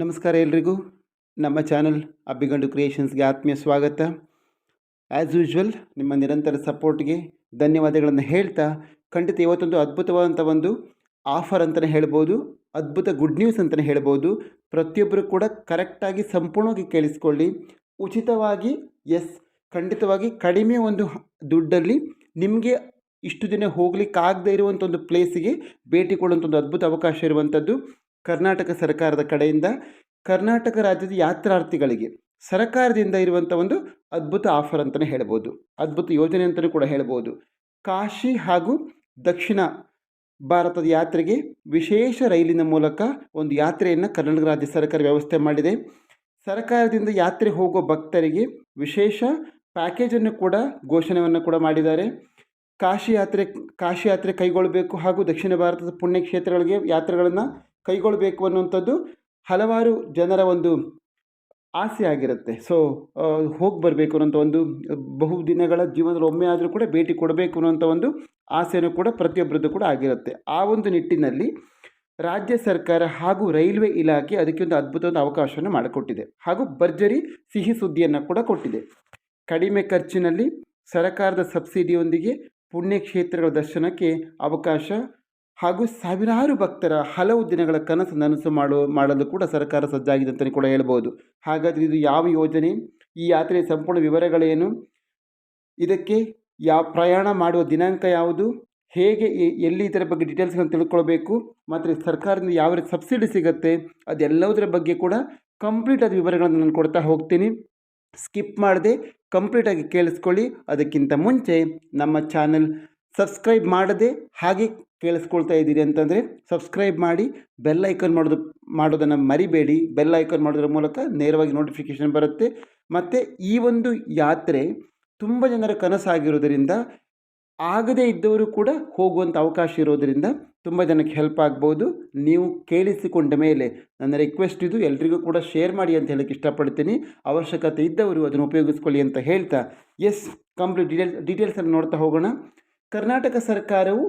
ನಮಸ್ಕಾರ ಎಲ್ರಿಗೂ. ನಮ್ಮ ಚಾನಲ್ ಅಬ್ಬಿಗಂಡು ಕ್ರಿಯೇಷನ್ಸ್ಗೆ ಆತ್ಮೀಯ ಸ್ವಾಗತ. ಆ್ಯಸ್ ಯೂಶ್ವಲ್ ನಿಮ್ಮ ನಿರಂತರ ಸಪೋರ್ಟ್ಗೆ ಧನ್ಯವಾದಗಳನ್ನು ಹೇಳ್ತಾ, ಖಂಡಿತ ಇವತ್ತೊಂದು ಅದ್ಭುತವಾದಂಥ ಒಂದು ಆಫರ್ ಅಂತಲೇ ಹೇಳ್ಬೋದು, ಅದ್ಭುತ ಗುಡ್ ನ್ಯೂಸ್ ಅಂತಲೇ ಹೇಳ್ಬೋದು. ಪ್ರತಿಯೊಬ್ಬರು ಕೂಡ ಕರೆಕ್ಟಾಗಿ ಸಂಪೂರ್ಣವಾಗಿ ಕೇಳಿಸ್ಕೊಳ್ಳಿ. ಉಚಿತವಾಗಿ ಎಸ್ ಖಂಡಿತವಾಗಿ ಕಡಿಮೆ ಒಂದು ದುಡ್ಡಲ್ಲಿ ನಿಮಗೆ ಇಷ್ಟು ದಿನ ಹೋಗ್ಲಿಕ್ಕಾಗದೇ ಇರುವಂಥ ಒಂದು ಪ್ಲೇಸಿಗೆ ಭೇಟಿ ಕೊಡುವಂಥ ಒಂದು ಅದ್ಭುತ ಅವಕಾಶ ಇರುವಂಥದ್ದು. ಕರ್ನಾಟಕ ಸರ್ಕಾರದ ಕಡೆಯಿಂದ ಕರ್ನಾಟಕ ರಾಜ್ಯದ ಯಾತ್ರಾರ್ಥಿಗಳಿಗೆ ಸರ್ಕಾರದಿಂದ ಇರುವಂಥ ಒಂದು ಅದ್ಭುತ ಆಫರ್ ಅಂತಲೇ ಹೇಳ್ಬೋದು. ಅದ್ಭುತ ಯೋಜನೆ ಅಂತಲೂ ಕೂಡ ಹೇಳ್ಬೋದು. ಕಾಶಿ ಹಾಗೂ ದಕ್ಷಿಣ ಭಾರತದ ಯಾತ್ರೆಗೆ ವಿಶೇಷ ರೈಲಿನ ಮೂಲಕ ಒಂದು ಯಾತ್ರೆಯನ್ನು ಕರ್ನಾಟಕ ರಾಜ್ಯ ಸರ್ಕಾರ ವ್ಯವಸ್ಥೆ ಮಾಡಿದೆ. ಸರ್ಕಾರದಿಂದ ಯಾತ್ರೆ ಹೋಗುವ ಭಕ್ತರಿಗೆ ವಿಶೇಷ ಪ್ಯಾಕೇಜನ್ನು ಕೂಡ ಘೋಷಣೆಯನ್ನು ಕೂಡ ಮಾಡಿದ್ದಾರೆ. ಕಾಶಿ ಯಾತ್ರೆ ಕಾಶಿ ಯಾತ್ರೆ ಕೈಗೊಳ್ಳಬೇಕು ಹಾಗೂ ದಕ್ಷಿಣ ಭಾರತದ ಪುಣ್ಯಕ್ಷೇತ್ರಗಳಿಗೆ ಯಾತ್ರೆಗಳನ್ನು ಕೈಗೊಳ್ಳಬೇಕು ಅನ್ನುವಂಥದ್ದು ಹಲವಾರು ಜನರ ಒಂದು ಆಸೆ ಆಗಿರುತ್ತೆ. ಸೊ ಹೋಗಿ ಬರಬೇಕು ಅನ್ನೋಂಥ ಒಂದು, ಬಹು ದಿನಗಳ ಜೀವನದಲ್ಲಿ ಒಮ್ಮೆ ಆದರೂ ಕೂಡ ಭೇಟಿ ಕೊಡಬೇಕು ಅನ್ನೋಂಥ ಒಂದು ಆಸೆಯೂ ಕೂಡ ಪ್ರತಿಯೊಬ್ಬರದ್ದು ಕೂಡ ಆಗಿರುತ್ತೆ. ಆ ಒಂದು ನಿಟ್ಟಿನಲ್ಲಿ ರಾಜ್ಯ ಸರ್ಕಾರ ಹಾಗೂ ರೈಲ್ವೆ ಇಲಾಖೆ ಅದಕ್ಕೆ ಒಂದು ಅದ್ಭುತವಾದ ಅವಕಾಶವನ್ನು ಮಾಡಿಕೊಟ್ಟಿದೆ. ಹಾಗೂ ಭರ್ಜರಿ ಸಿಹಿ ಸುದ್ದಿಯನ್ನು ಕೂಡ ಕೊಟ್ಟಿದೆ. ಕಡಿಮೆ ಖರ್ಚಿನಲ್ಲಿ ಸರ್ಕಾರದ ಸಬ್ಸಿಡಿಯೊಂದಿಗೆ ಪುಣ್ಯಕ್ಷೇತ್ರಗಳ ದರ್ಶನಕ್ಕೆ ಅವಕಾಶ ಹಾಗೂ ಸಾವಿರಾರು ಭಕ್ತರ ಹಲವು ದಿನಗಳ ಕನಸು ನನಸು ಮಾಡೋ, ಮಾಡಲು ಕೂಡ ಸರ್ಕಾರ ಸಜ್ಜಾಗಿದೆ ಅಂತಲೇ ಕೂಡ ಹೇಳ್ಬೋದು. ಹಾಗಾದರೆ ಇದು ಯಾವ ಯೋಜನೆ? ಈ ಯಾತ್ರೆಯ ಸಂಪೂರ್ಣ ವಿವರಗಳೇನು? ಇದಕ್ಕೆ ಯಾವ ಪ್ರಯಾಣ ಮಾಡುವ ದಿನಾಂಕ ಯಾವುದು? ಹೇಗೆ ಎಲ್ಲಿ ಇದರ ಬಗ್ಗೆ ಡೀಟೇಲ್ಸ್ಗಳನ್ನು ತಿಳ್ಕೊಳ್ಬೇಕು? ಮತ್ತು ಸರ್ಕಾರದಿಂದ ಯಾವ ರೀತಿ ಸಬ್ಸಿಡಿ ಸಿಗುತ್ತೆ? ಅದೆಲ್ಲದರ ಬಗ್ಗೆ ಕೂಡ ಕಂಪ್ಲೀಟ್ ಆದ ವಿವರಗಳನ್ನು ನಾನು ಕೊಡ್ತಾ ಹೋಗ್ತೀನಿ. ಸ್ಕಿಪ್ ಮಾಡದೆ ಕಂಪ್ಲೀಟಾಗಿ ಕೇಳಿಸ್ಕೊಳ್ಳಿ. ಅದಕ್ಕಿಂತ ಮುಂಚೆ ನಮ್ಮ ಚಾನಲ್ ಸಬ್ಸ್ಕ್ರೈಬ್ ಮಾಡದೆ ಹಾಗೆ ಕೇಳಿಸ್ಕೊಳ್ತಾ ಇದ್ದೀರಿ ಅಂತಂದರೆ ಸಬ್ಸ್ಕ್ರೈಬ್ ಮಾಡಿ ಬೆಲ್ ಐಕನ್ ಮಾಡೋದು, ಮಾಡೋದನ್ನು ಮರಿಬೇಡಿ. ಬೆಲ್ ಐಕನ್ ಮಾಡೋದ್ರ ಮೂಲಕ ನೇರವಾಗಿ ನೋಟಿಫಿಕೇಷನ್ ಬರುತ್ತೆ. ಮತ್ತು ಈ ಒಂದು ಯಾತ್ರೆ ತುಂಬ ಜನರ ಕನಸಾಗಿರೋದರಿಂದ ಆಗದೇ ಇದ್ದವರು ಕೂಡ ಹೋಗುವಂಥ ಅವಕಾಶ ಇರೋದರಿಂದ ತುಂಬ ಜನಕ್ಕೆ ಹೆಲ್ಪ್ ಆಗ್ಬೋದು. ನೀವು ಕೇಳಿಸಿಕೊಂಡ ಮೇಲೆ ನನ್ನ ರಿಕ್ವೆಸ್ಟ್ ಇದು. ಎಲ್ರಿಗೂ ಕೂಡ ಶೇರ್ ಮಾಡಿ ಅಂತ ಹೇಳಕ್ಕೆ ಇಷ್ಟಪಡ್ತೀನಿ. ಅವಶ್ಯಕತೆ ಇದ್ದವರು ಅದನ್ನು ಉಪಯೋಗಿಸ್ಕೊಳ್ಳಿ ಅಂತ ಹೇಳ್ತಾ ಎಸ್ ಕಂಪ್ಲೀಟ್ ಡೀಟೇಲ್ಸ್ ಡೀಟೇಲ್ಸನ್ನು ನೋಡ್ತಾ ಹೋಗೋಣ. ಕರ್ನಾಟಕ ಸರ್ಕಾರವು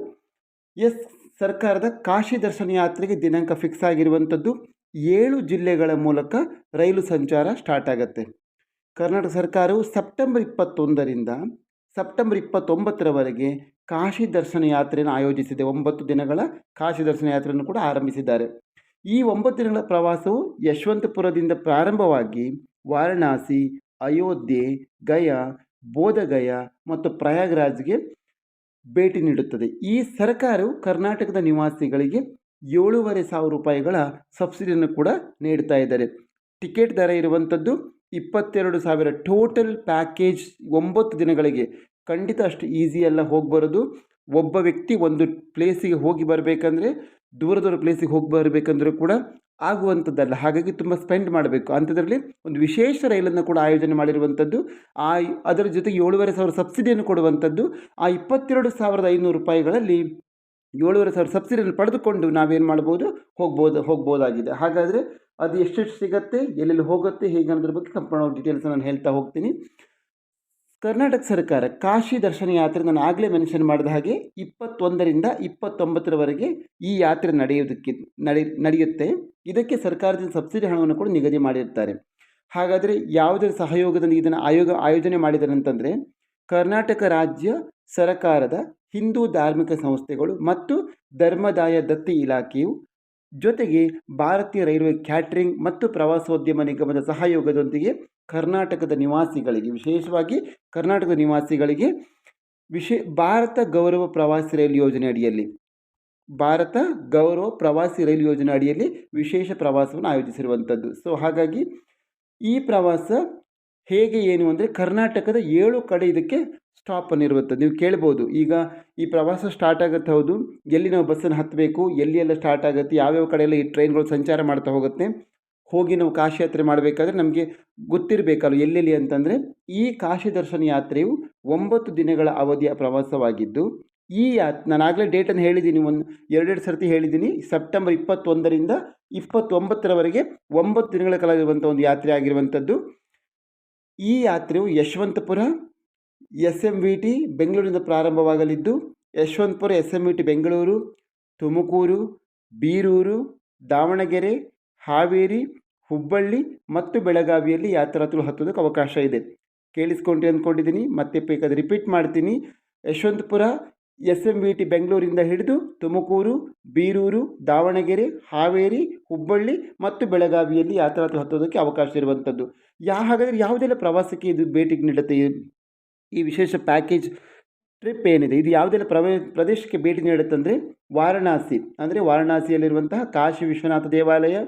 ಎಸ್ ಸರ್ಕಾರದ ಕಾಶಿ ದರ್ಶನ ಯಾತ್ರೆಗೆ ದಿನಾಂಕ ಫಿಕ್ಸ್ ಆಗಿರುವಂಥದ್ದು ಏಳು ಜಿಲ್ಲೆಗಳ ಮೂಲಕ ರೈಲು ಸಂಚಾರ ಸ್ಟಾರ್ಟ್ ಆಗುತ್ತೆ. ಕರ್ನಾಟಕ ಸರ್ಕಾರವು ಸೆಪ್ಟೆಂಬರ್ ಇಪ್ಪತ್ತೊಂದರಿಂದ ಸೆಪ್ಟೆಂಬರ್ ಇಪ್ಪತ್ತೊಂಬತ್ತರವರೆಗೆ ಕಾಶಿ ದರ್ಶನ ಯಾತ್ರೆಯನ್ನು ಆಯೋಜಿಸಿದೆ. ಒಂಬತ್ತು ದಿನಗಳ ಕಾಶಿ ದರ್ಶನ ಯಾತ್ರೆಯನ್ನು ಕೂಡ ಆರಂಭಿಸಿದ್ದಾರೆ. ಈ ಒಂಬತ್ತು ದಿನಗಳ ಪ್ರವಾಸವು ಯಶವಂತಪುರದಿಂದ ಪ್ರಾರಂಭವಾಗಿ ವಾರಣಾಸಿ, ಅಯೋಧ್ಯೆ, ಗಯಾ, ಬೋಧಗಯಾ ಮತ್ತು ಪ್ರಯಾಗ್ರಾಜ್ಗೆ ಭೇಟಿ ನೀಡುತ್ತದೆ. ಈ ಸರ್ಕಾರವು ಕರ್ನಾಟಕದ ನಿವಾಸಿಗಳಿಗೆ ಏಳೂವರೆ ಸಾವಿರ ರೂಪಾಯಿಗಳ ಸಬ್ಸಿಡಿಯನ್ನು ಕೂಡ ನೀಡ್ತಾ ಇದ್ದಾರೆ. ಟಿಕೆಟ್ ದರ ಇರುವಂಥದ್ದು ಇಪ್ಪತ್ತೆರಡು ಸಾವಿರ. ಟೋಟಲ್ ಪ್ಯಾಕೇಜ್ ಒಂಬತ್ತು ದಿನಗಳಿಗೆ. ಖಂಡಿತ ಅಷ್ಟು ಈಸಿ ಅಲ್ಲ ಹೋಗಿ ಬರೋದು ಒಬ್ಬ ವ್ಯಕ್ತಿ ಒಂದು ಪ್ಲೇಸಿಗೆ ಹೋಗಿ ಬರಬೇಕಂದ್ರೆ ದೂರ ದೂರ ಪ್ಲೇಸಿಗೆ ಹೋಗಿ ಬರಬೇಕಂದ್ರೂ ಕೂಡ ಆಗುವಂಥದ್ದಲ್ಲ. ಹಾಗಾಗಿ ತುಂಬ ಸ್ಪೆಂಡ್ ಮಾಡಬೇಕು. ಅಂಥದ್ರಲ್ಲಿ ಒಂದು ವಿಶೇಷ ರೈಲನ್ನು ಕೂಡ ಆಯೋಜನೆ ಮಾಡಿರುವಂಥದ್ದು, ಆ ಅದರ ಜೊತೆಗೆ ಏಳುವರೆ ಸಾವಿರ ಸಬ್ಸಿಡಿಯನ್ನು ಕೊಡುವಂಥದ್ದು, ಆ ಇಪ್ಪತ್ತೆರಡು ಸಾವಿರದ ಐನೂರು ರೂಪಾಯಿಗಳಲ್ಲಿ ಏಳುವರೆ ಸಾವಿರ ಸಬ್ಸಿಡಿಯನ್ನು ಪಡೆದುಕೊಂಡು ನಾವೇನು ಮಾಡ್ಬೋದು, ಹೋಗ್ಬೋದು, ಹೋಗ್ಬೋದಾಗಿದೆ. ಹಾಗಾದರೆ ಅದು ಎಷ್ಟೆಷ್ಟು ಸಿಗುತ್ತೆ, ಎಲ್ಲೆಲ್ಲಿ ಹೋಗುತ್ತೆ ಹೇಗೆ ಅನ್ನೋದ್ರ ಬಗ್ಗೆ ಸಂಪೂರ್ಣ ಡೀಟೇಲ್ಸ್ ನಾನು ಹೇಳ್ತಾ ಹೋಗ್ತೀನಿ. ಕರ್ನಾಟಕ ಸರ್ಕಾರ ಕಾಶಿ ದರ್ಶನ ಯಾತ್ರೆ ನಾನು ಆಗಲೇ ಮೆನ್ಷನ್ ಮಾಡಿದ ಹಾಗೆ ಇಪ್ಪತ್ತೊಂದರಿಂದ ಇಪ್ಪತ್ತೊಂಬತ್ತರವರೆಗೆ ಈ ಯಾತ್ರೆ ನಡೆಯೋದಕ್ಕೆ ನಡೆ, ನಡೆಯುತ್ತೆ. ಇದಕ್ಕೆ ಸರ್ಕಾರದಿಂದ ಸಬ್ಸಿಡಿ ಹಣವನ್ನು ಕೂಡ ನಿಗದಿ ಮಾಡಿರ್ತಾರೆ. ಹಾಗಾದರೆ ಯಾವುದರ ಸಹಯೋಗದಲ್ಲಿ ಇದನ್ನು ಆಯೋಗ, ಆಯೋಜನೆ ಮಾಡಿದ್ದಾರೆ ಅಂತಂದರೆ ಕರ್ನಾಟಕ ರಾಜ್ಯ ಸರ್ಕಾರದ ಹಿಂದೂ ಧಾರ್ಮಿಕ ಸಂಸ್ಥೆಗಳು ಮತ್ತು ಧರ್ಮದಾಯ ದತ್ತಿ ಇಲಾಖೆಯು ಜೊತೆಗೆ ಭಾರತೀಯ ರೈಲ್ವೆ ಕ್ಯಾಟ್ರಿಂಗ್ ಮತ್ತು ಪ್ರವಾಸೋದ್ಯಮ ನಿಗಮದ ಸಹಯೋಗದೊಂದಿಗೆ ಕರ್ನಾಟಕದ ನಿವಾಸಿಗಳಿಗೆ, ವಿಶೇಷವಾಗಿ ಕರ್ನಾಟಕದ ನಿವಾಸಿಗಳಿಗೆ ವಿಶೇ, ಭಾರತ ಗೌರವ ಪ್ರವಾಸಿ ರೈಲು ಯೋಜನೆ ಅಡಿಯಲ್ಲಿ, ಭಾರತ ಗೌರವ ಪ್ರವಾಸಿ ರೈಲು ಯೋಜನೆ ಅಡಿಯಲ್ಲಿ ವಿಶೇಷ ಪ್ರವಾಸವನ್ನು ಆಯೋಜಿಸಿರುವಂಥದ್ದು. ಸೊ ಹಾಗಾಗಿ ಈ ಪ್ರವಾಸ ಹೇಗೆ, ಏನು ಅಂದರೆ ಕರ್ನಾಟಕದ ಏಳು ಕಡೆ ಇದಕ್ಕೆ ಸ್ಟಾಪನ್ನು ಇರುವಂಥದ್ದು ನೀವು ಕೇಳ್ಬೋದು. ಈಗ ಈ ಪ್ರವಾಸ ಸ್ಟಾರ್ಟ್ ಆಗುತ್ತೆ ಹೌದು. ಎಲ್ಲಿ ನಾವು ಬಸ್ಸನ್ನು ಹತ್ತಬೇಕು ಎಲ್ಲಿ ಎಲ್ಲ ಸ್ಟಾರ್ಟ್ ಆಗುತ್ತೆ, ಯಾವ್ಯಾವ ಕಡೆ ಎಲ್ಲ ಈ ಟ್ರೈನ್ಗಳು ಸಂಚಾರ ಮಾಡ್ತಾ ಹೋಗುತ್ತೆ, ಹೋಗಿ ನಾವು ಕಾಶಿ ಯಾತ್ರೆ ಮಾಡಬೇಕಾದ್ರೆ ನಮಗೆ ಗೊತ್ತಿರಬೇಕಲ್ಲ ಎಲ್ಲೆಲ್ಲಿ ಅಂತಂದರೆ ಈ ಕಾಶಿ ದರ್ಶನ ಯಾತ್ರೆಯು ಒಂಬತ್ತು ದಿನಗಳ ಅವಧಿಯ ಪ್ರವಾಸವಾಗಿದ್ದು, ಈ ಯಾತ್, ನಾನು ಆಗಲೇ ಡೇಟನ್ನು ಹೇಳಿದ್ದೀನಿ, ಒಂದು ಎರಡೆರಡು ಸರ್ತಿ ಹೇಳಿದ್ದೀನಿ ಸೆಪ್ಟೆಂಬರ್ ಇಪ್ಪತ್ತೊಂದರಿಂದ ಇಪ್ಪತ್ತೊಂಬತ್ತರವರೆಗೆ ಒಂಬತ್ತು ದಿನಗಳ ಕಾಲ ಇರುವಂಥ ಒಂದು ಯಾತ್ರೆ ಆಗಿರುವಂಥದ್ದು. ಈ ಯಾತ್ರೆಯು Yeshwantpur S M V T ಬೆಂಗಳೂರಿನಿಂದ ಪ್ರಾರಂಭವಾಗಲಿದ್ದು, Yeshwantpur S M V T Bengaluru, Tumakuru, Birur, Davanagere, Haveri, Hubballi ಮತ್ತು ಬೆಳಗಾವಿಯಲ್ಲಿ ಯಾತ್ರಾರ್ಥಿಗಳು ಹತ್ತೋದಕ್ಕೆ ಅವಕಾಶ ಇದೆ. ಕೇಳಿಸ್ಕೊಂಡ್ರಿ ಅಂದ್ಕೊಂಡಿದ್ದೀನಿ, ಮತ್ತೆ ಬೇಕಾದ್ರೆ ರಿಪೀಟ್ ಮಾಡ್ತೀನಿ. Yeshwantpur S M V T ಬೆಂಗಳೂರಿಂದ ಹಿಡಿದು ತುಮಕೂರು, ಬೀರೂರು, ದಾವಣಗೆರೆ, ಹಾವೇರಿ, ಹುಬ್ಬಳ್ಳಿ ಮತ್ತು ಬೆಳಗಾವಿಯಲ್ಲಿ ಯಾತ್ರಾರ್ಥಿಗಳು ಹತ್ತೋದಕ್ಕೆ ಅವಕಾಶ ಇರುವಂಥದ್ದು. ಯಾ ಹಾಗಾದರೆ ಯಾವುದೆಲ್ಲ ಪ್ರವಾಸಕ್ಕೆ ಇದು ಭೇಟಿ ನೀಡುತ್ತೆ ಈ- ವಿಶೇಷ ಪ್ಯಾಕೇಜ್ ಟ್ರಿಪ್ ಏನಿದೆ? ಇದು ಯಾವುದೆಲ್ಲ ಪ್ರವೇ, ಪ್ರದೇಶಕ್ಕೆ ಭೇಟಿ ನೀಡುತ್ತಂದರೆ ವಾರಣಾಸಿ. ಅಂದರೆ ವಾರಣಾಸಿಯಲ್ಲಿರುವಂತಹ ಕಾಶಿ ವಿಶ್ವನಾಥ ದೇವಾಲಯ,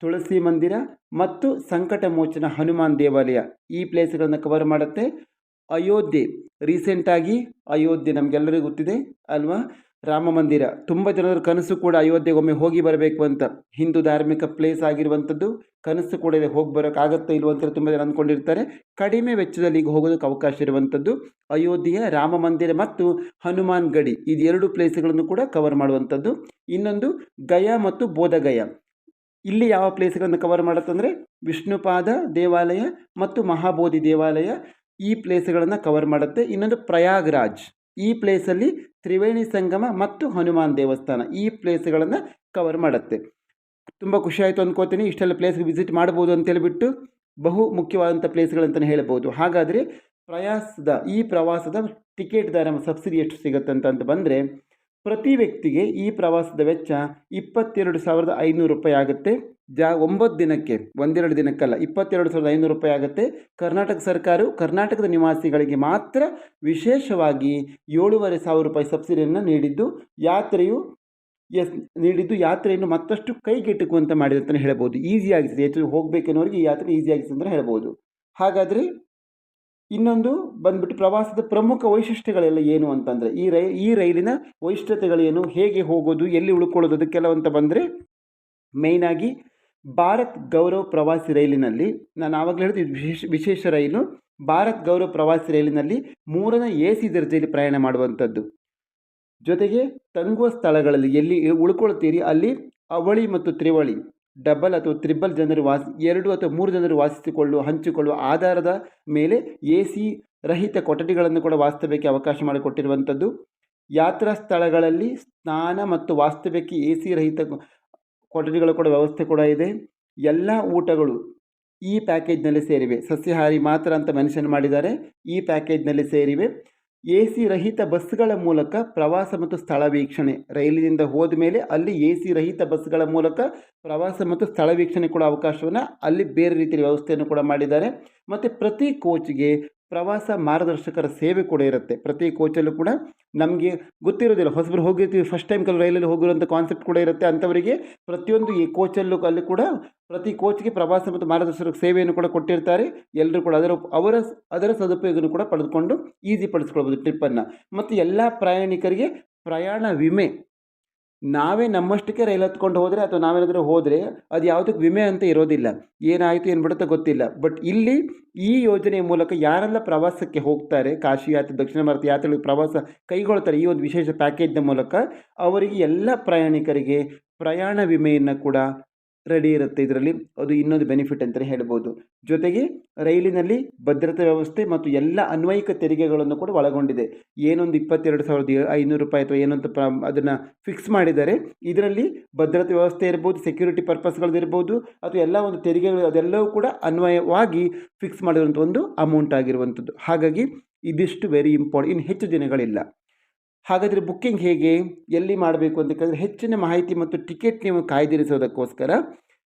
ತುಳಸಿ ಮಂದಿರ ಮತ್ತು ಸಂಕಟ ಮೋಚನ ಹನುಮಾನ್ ದೇವಾಲಯ. ಈ ಪ್ಲೇಸ್ಗಳನ್ನು ಕವರ್ ಮಾಡುತ್ತೆ. ಅಯೋಧ್ಯೆ. ರೀಸೆಂಟಾಗಿ ಅಯೋಧ್ಯೆ ನಮಗೆಲ್ಲರಿಗೂ ಗೊತ್ತಿದೆ ಅಲ್ವಾ? ರಾಮ ಮಂದಿರ. ತುಂಬ ಜನರ ಕನಸು ಕೂಡ ಅಯೋಧ್ಯೆಗೆ ಒಮ್ಮೆ ಹೋಗಿ ಬರಬೇಕು ಅಂತ. ಹಿಂದೂ ಧಾರ್ಮಿಕ ಪ್ಲೇಸ್ ಆಗಿರುವಂಥದ್ದು ಕನಸು ಕೂಡ ಇದೆ. ಹೋಗಿ ಬರೋಕ್ಕಾಗತ್ತೋ ಇಲ್ವಂತ ತುಂಬ ಜನ ಅಂದ್ಕೊಂಡಿರ್ತಾರೆ. ಕಡಿಮೆ ವೆಚ್ಚದಲ್ಲಿ ಈಗ ಹೋಗೋದಕ್ಕೆ ಅವಕಾಶ ಇರುವಂಥದ್ದು ಅಯೋಧ್ಯೆಯ ರಾಮ ಮಂದಿರ ಮತ್ತು ಹನುಮಾನ್ ಗಡಿ. ಇದು ಎರಡು ಪ್ಲೇಸ್ಗಳನ್ನು ಕೂಡ ಕವರ್ ಮಾಡುವಂಥದ್ದು. ಇನ್ನೊಂದು ಗಯಾ ಮತ್ತು ಬೋಧಗಯ. ಇಲ್ಲಿ ಯಾವ ಪ್ಲೇಸ್ಗಳನ್ನು ಕವರ್ ಮಾಡುತ್ತಂದರೆ ವಿಷ್ಣುಪಾದ ದೇವಾಲಯ ಮತ್ತು ಮಹಾಬೋಧಿ ದೇವಾಲಯ ಈ ಪ್ಲೇಸ್ಗಳನ್ನು ಕವರ್ ಮಾಡುತ್ತೆ. ಇನ್ನೊಂದು ಪ್ರಯಾಗ್ರಾಜ್ ಈ ಪ್ಲೇಸಲ್ಲಿ ತ್ರಿವೇಣಿ ಸಂಗಮ ಮತ್ತು ಹನುಮಾನ್ ದೇವಸ್ಥಾನ ಈ ಪ್ಲೇಸ್ಗಳನ್ನು ಕವರ್ ಮಾಡುತ್ತೆ. ತುಂಬ ಖುಷಿ ಆಯಿತು ಅಂದ್ಕೋತೀನಿ ಇಷ್ಟೆಲ್ಲ ಪ್ಲೇಸ್ಗೆ ವಿಸಿಟ್ ಮಾಡ್ಬೋದು ಅಂತೇಳಿಬಿಟ್ಟು ಬಹು ಮುಖ್ಯವಾದಂಥ ಪ್ಲೇಸ್ಗಳಂತಲೇ ಹೇಳ್ಬೋದು. ಹಾಗಾದರೆ ಪ್ರಯಾಸದ, ಈ ಪ್ರವಾಸದ ಟಿಕೆಟ್ ದರ ಸಬ್ಸಿಡಿ ಎಷ್ಟು ಸಿಗುತ್ತೆ ಅಂತ ಬಂದರೆ ಪ್ರತಿ ವ್ಯಕ್ತಿಗೆ ಈ ಪ್ರವಾಸದ ವೆಚ್ಚ ಇಪ್ಪತ್ತೆರಡು ಸಾವಿರದ ಐನೂರು ರೂಪಾಯಿ ಆಗುತ್ತೆ. ಜಾ ಒಂಬತ್ತು ದಿನಕ್ಕೆ, ಒಂದೆರಡು ದಿನಕ್ಕಲ್ಲ, ಇಪ್ಪತ್ತೆರಡು ಸಾವಿರದ ಐನೂರು ರೂಪಾಯಿ ಆಗುತ್ತೆ. ಕರ್ನಾಟಕ ಸರ್ಕಾರವು ಕರ್ನಾಟಕದ ನಿವಾಸಿಗಳಿಗೆ ಮಾತ್ರ ವಿಶೇಷವಾಗಿ ಏಳುವರೆ ಸಾವಿರ ರೂಪಾಯಿ ಸಬ್ಸಿಡಿಯನ್ನು ನೀಡಿದ್ದು, ಯಾತ್ರೆಯು ಎಸ್, ನೀಡಿದ್ದು ಯಾತ್ರೆಯನ್ನು ಮತ್ತಷ್ಟು ಕೈಗೆಟುಕುವಂತೆ ಮಾಡಿದೆ ಅಂತಲೇ ಹೇಳ್ಬೋದು. ಈಸಿ ಆಗಿದೆ ಹೆಚ್ಚು ಹೋಗಬೇಕೆನ್ನೋರಿಗೆ ಈ ಯಾತ್ರೆ ಈಸಿ ಆಗಿದೆ ಅಂತ ಹೇಳ್ಬೋದು. ಹಾಗಾದರೆ ಇನ್ನೊಂದು ಬಂದ್ಬಿಟ್ಟು ಪ್ರವಾಸದ ಪ್ರಮುಖ ವೈಶಿಷ್ಟ್ಯಗಳೆಲ್ಲ ಏನು ಅಂತಂದರೆ, ಈ ರೈ, ಈ ರೈಲಿನ ವೈಶಿಷ್ಟ್ಯತೆಗಳೇನು, ಹೇಗೆ ಹೋಗೋದು, ಎಲ್ಲಿ ಉಳ್ಕೊಳ್ಳೋದು, ಅದಕ್ಕೆಲ್ಲ ಅಂತ ಬಂದರೆ ಮೇಯ್ನಾಗಿ ಭಾರತ್ ಗೌರವ್ ಪ್ರವಾಸಿ ರೈಲಿನಲ್ಲಿ, ನಾನು ಆವಾಗಲೇ ಹೇಳಿದ್ದು ಇದು ವಿಶೇಷ ವಿಶೇಷ ರೈಲು, ಭಾರತ್ ಗೌರವ್ ಪ್ರವಾಸಿ ರೈಲಿನಲ್ಲಿ ಮೂರನೇ ಎ ಸಿ ದರ್ಜೆಯಲ್ಲಿ ಪ್ರಯಾಣ ಮಾಡುವಂಥದ್ದು. ಜೊತೆಗೆ ತಂಗುವ ಸ್ಥಳಗಳಲ್ಲಿ ಎಲ್ಲಿ ಉಳ್ಕೊಳ್ತೀರಿ ಅಲ್ಲಿ ಅವಳಿ ಮತ್ತು ತ್ರಿವಳಿ, ಡಬಲ್ ಅಥವಾ ತ್ರಿಬಲ್ ಜನರು ವಾಸ, ಎರಡು ಅಥವಾ ಮೂರು ಜನರು ವಾಸಿಸಿಕೊಳ್ಳುವ, ಹಂಚಿಕೊಳ್ಳುವ ಆಧಾರದ ಮೇಲೆ ಎ ಸಿ ರಹಿತ ಕೊಠಡಿಗಳನ್ನು ಕೂಡ ವಾಸ್ತವ್ಯಕ್ಕೆ ಅವಕಾಶ ಮಾಡಿಕೊಟ್ಟಿರುವಂಥದ್ದು. ಯಾತ್ರಾ ಸ್ಥಳಗಳಲ್ಲಿ ಸ್ನಾನ ಮತ್ತು ವಾಸ್ತವ್ಯಕ್ಕೆ ಎ ಸಿ ರಹಿತ ಕೊಠಡಿಗಳ ಕೂಡ ವ್ಯವಸ್ಥೆ ಕೂಡ ಇದೆ. ಎಲ್ಲ ಊಟಗಳು ಈ ಪ್ಯಾಕೇಜ್ನಲ್ಲಿ ಸೇರಿವೆ. ಸಸ್ಯಹಾರಿ ಮಾತ್ರ ಅಂತ ಮೆನ್ಷನ್ ಮಾಡಿದ್ದಾರೆ. ಈ ಪ್ಯಾಕೇಜ್ನಲ್ಲಿ ಸೇರಿವೆ. ಎ ಸಿ ರಹಿತ ಬಸ್ಗಳ ಮೂಲಕ ಪ್ರವಾಸ ಮತ್ತು ಸ್ಥಳ ವೀಕ್ಷಣೆ. ರೈಲಿನಿಂದ ಹೋದ ಮೇಲೆ ಅಲ್ಲಿ ಎ ಸಿ ರಹಿತ ಬಸ್ಗಳ ಮೂಲಕ ಪ್ರವಾಸ ಮತ್ತು ಸ್ಥಳ ವೀಕ್ಷಣೆ ಕೂಡ ಅವಕಾಶವನ್ನು ಅಲ್ಲಿ ಬೇರೆ ರೀತಿಯ ವ್ಯವಸ್ಥೆಯನ್ನು ಕೂಡ ಮಾಡಿದ್ದಾರೆ. ಮತ್ತು ಪ್ರತಿ ಕೋಚ್ಗೆ ಪ್ರವಾಸ ಮಾರ್ಗದರ್ಶಕರ ಸೇವೆ ಕೂಡ ಇರುತ್ತೆ. ಪ್ರತಿ ಕೋಚಲ್ಲೂ ಕೂಡ ನಮಗೆ ಗೊತ್ತಿರೋದಿಲ್ಲ. ಹೊಸಬರು ಹೋಗಿರ್ತೀವಿ ಫಸ್ಟ್ ಟೈಮ್ ಕೆಲವು ರೈಲಲ್ಲಿ ಹೋಗಿರುವಂಥ ಕಾನ್ಸೆಪ್ಟ್ ಕೂಡ ಇರುತ್ತೆ ಅಂಥವರಿಗೆ. ಪ್ರತಿಯೊಂದು ಈ ಕೋಚಲ್ಲೂ ಅಲ್ಲಿ ಕೂಡ ಪ್ರತಿ ಕೋಚ್ಗೆ ಪ್ರವಾಸ ಮತ್ತು ಮಾರ್ಗದರ್ಶಕ ಸೇವೆಯನ್ನು ಕೂಡ ಕೊಟ್ಟಿರ್ತಾರೆ. ಎಲ್ಲರೂ ಕೂಡ ಅದರ ಅವರ ಅದರ ಸದುಪಯೋಗವನ್ನು ಕೂಡ ಪಡೆದುಕೊಂಡು ಈಸಿ ಪಡಿಸ್ಕೊಳ್ಬೋದು ಟ್ರಿಪ್ಪನ್ನು. ಮತ್ತು ಎಲ್ಲ ಪ್ರಯಾಣಿಕರಿಗೆ ಪ್ರಯಾಣ ವಿಮೆ ನಾವೇ ನಮ್ಮಷ್ಟಕ್ಕೆ ರೈಲು ಹತ್ಕೊಂಡು ಹೋದರೆ ಅಥವಾ ನಾವೇನಾದರೂ ಹೋದರೆ ಅದು ಯಾವುದಕ್ಕೆ ವಿಮೆ ಅಂತ ಇರೋದಿಲ್ಲ. ಏನಾಯಿತು ಏನು ಬಿಡುತ್ತೋ ಗೊತ್ತಿಲ್ಲ. ಬಟ್ ಇಲ್ಲಿ ಈ ಯೋಜನೆಯ ಮೂಲಕ ಯಾರೆಲ್ಲ ಪ್ರವಾಸಕ್ಕೆ ಹೋಗ್ತಾರೆ, ಕಾಶಿ ಯಾತ್ರೆ, ದಕ್ಷಿಣ ಭಾರತ ಯಾತ್ರೆಗಳಿಗೆ ಪ್ರವಾಸ ಕೈಗೊಳ್ತಾರೆ, ಈ ಒಂದು ವಿಶೇಷ ಪ್ಯಾಕೇಜ್ನ ಮೂಲಕ, ಅವರಿಗೆ ಎಲ್ಲ ಪ್ರಯಾಣಿಕರಿಗೆ ಪ್ರಯಾಣ ವಿಮೆಯನ್ನು ಕೂಡ ರೆಡಿ ಇರುತ್ತೆ ಇದರಲ್ಲಿ. ಅದು ಇನ್ನೊಂದು ಬೆನಿಫಿಟ್ ಅಂತಲೇ ಹೇಳ್ಬೋದು. ಜೊತೆಗೆ ರೈಲಿನಲ್ಲಿ ಭದ್ರತಾ ವ್ಯವಸ್ಥೆ ಮತ್ತು ಎಲ್ಲ ಅನ್ವಯಿಕ ತೆರಿಗೆಗಳನ್ನು ಕೂಡ ಒಳಗೊಂಡಿದೆ. ಏನೊಂದು ಇಪ್ಪತ್ತೆರಡು ಸಾವಿರದ ಐನೂರು ರೂಪಾಯಿ ಅಥವಾ ಏನಂತ ಪ್ರ, ಅದನ್ನು ಫಿಕ್ಸ್ ಮಾಡಿದ್ದಾರೆ ಇದರಲ್ಲಿ ಭದ್ರತೆ ವ್ಯವಸ್ಥೆ ಇರ್ಬೋದು ಸೆಕ್ಯೂರಿಟಿ ಪರ್ಪಸ್ಗಳದ್ದು ಇರ್ಬೋದು, ಅಥವಾ ಎಲ್ಲ ಒಂದು ತೆರಿಗೆಗಳು ಅದೆಲ್ಲವೂ ಕೂಡ ಅನ್ವಯವಾಗಿ ಫಿಕ್ಸ್ ಮಾಡಿರುವಂಥ ಒಂದು ಅಮೌಂಟ್ ಆಗಿರುವಂಥದ್ದು. ಹಾಗಾಗಿ ಇದಿಷ್ಟು ವೆರಿ ಇಂಪಾರ್ಟೆಂಟ್ ಇನ್ನು ಹೆಚ್ಚು ದಿನಗಳಿಲ್ಲ. ಹಾಗಾದರೆ ಬುಕ್ಕಿಂಗ್ ಹೇಗೆ, ಎಲ್ಲಿ ಮಾಡಬೇಕು ಅಂತ ಕೇಳಿದ್ರೆ ಹೆಚ್ಚಿನ ಮಾಹಿತಿ ಮತ್ತು ಟಿಕೆಟ್ ನೀವು ಕಾಯ್ದಿರಿಸೋದಕ್ಕೋಸ್ಕರ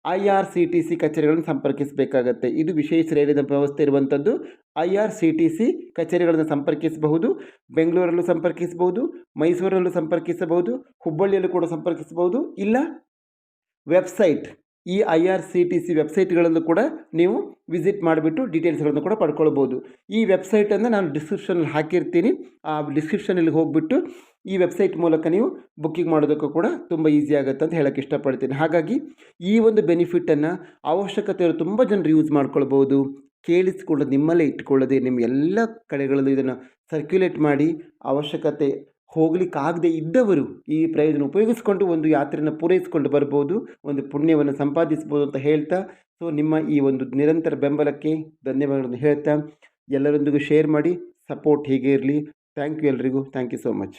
I R C T C ಕಚೇರಿಗಳನ್ನು ಸಂಪರ್ಕಿಸಬೇಕಾಗತ್ತೆ. ಇದು ವಿಶೇಷ ರೈಲಿನ ವ್ಯವಸ್ಥೆ ಇರುವಂಥದ್ದು I R C T C ಕಚೇರಿಗಳನ್ನು ಸಂಪರ್ಕಿಸಬಹುದು. ಬೆಂಗಳೂರಲ್ಲೂ ಸಂಪರ್ಕಿಸಬಹುದು, ಮೈಸೂರಲ್ಲೂ ಸಂಪರ್ಕಿಸಬಹುದು, ಹುಬ್ಬಳ್ಳಿಯಲ್ಲೂ ಕೂಡ ಸಂಪರ್ಕಿಸಬಹುದು. ಇಲ್ಲ? ವೆಬ್ಸೈಟ್. ಈ I R C T C ವೆಬ್ಸೈಟ್ಗಳಲ್ಲೂ ಕೂಡ ನೀವು ವಿಸಿಟ್ ಮಾಡಿಬಿಟ್ಟು ಡೀಟೇಲ್ಸ್ಗಳನ್ನು ಕೂಡ ಪಡ್ಕೊಳ್ಬೋದು. ಈ ವೆಬ್ಸೈಟನ್ನು ನಾನು ಡಿಸ್ಕ್ರಿಪ್ಷನಲ್ಲಿ ಹಾಕಿರ್ತೀನಿ. ಆ ಡಿಸ್ಕ್ರಿಪ್ಷನಲ್ಲಿ ಹೋಗಿಬಿಟ್ಟು ಈ ವೆಬ್ಸೈಟ್ ಮೂಲಕ ನೀವು ಬುಕ್ಕಿಂಗ್ ಮಾಡೋದಕ್ಕೂ ಕೂಡ ತುಂಬ ಈಸಿ ಆಗುತ್ತೆ ಅಂತ ಹೇಳೋಕ್ಕೆ ಇಷ್ಟಪಡ್ತೀನಿ. ಹಾಗಾಗಿ ಈ ಒಂದು ಬೆನಿಫಿಟನ್ನು ಅವಶ್ಯಕತೆ ಇರೋ ತುಂಬ ಜನರು ಯೂಸ್ ಮಾಡ್ಕೊಳ್ಬೋದು. ಕೇಳಿಸಿಕೊಳ್ಳೋದು ನಿಮ್ಮಲ್ಲೇ ಇಟ್ಕೊಳ್ಳದೆ ನಿಮ್ಮ ಎಲ್ಲ ಕಡೆಗಳಲ್ಲೂ ಇದನ್ನು ಸರ್ಕ್ಯುಲೇಟ್ ಮಾಡಿ ಅವಶ್ಯಕತೆ ಹೋಗ್ಲಿಕ್ಕಾಗದೇ ಇದ್ದವರು ಈ ಪ್ರಯೋಜನ ಉಪಯೋಗಿಸಿಕೊಂಡು ಒಂದು ಯಾತ್ರೆಯನ್ನು ಪೂರೈಸಿಕೊಂಡು ಬರ್ಬೋದು, ಒಂದು ಪುಣ್ಯವನ್ನು ಸಂಪಾದಿಸ್ಬೋದು ಅಂತ ಹೇಳ್ತಾ ಸೊ ನಿಮ್ಮ ಈ ಒಂದು ನಿರಂತರ ಬೆಂಬಲಕ್ಕೆ ಧನ್ಯವಾದಗಳನ್ನು ಹೇಳ್ತಾ, ಎಲ್ಲರೊಂದಿಗೂ ಶೇರ್ ಮಾಡಿ ಸಪೋರ್ಟ್ ಹೀಗೆ ಇರಲಿ ಥ್ಯಾಂಕ್ ಯು ಎಲ್ರಿಗೂ ಥ್ಯಾಂಕ್ ಯು ಸೋ ಮಚ್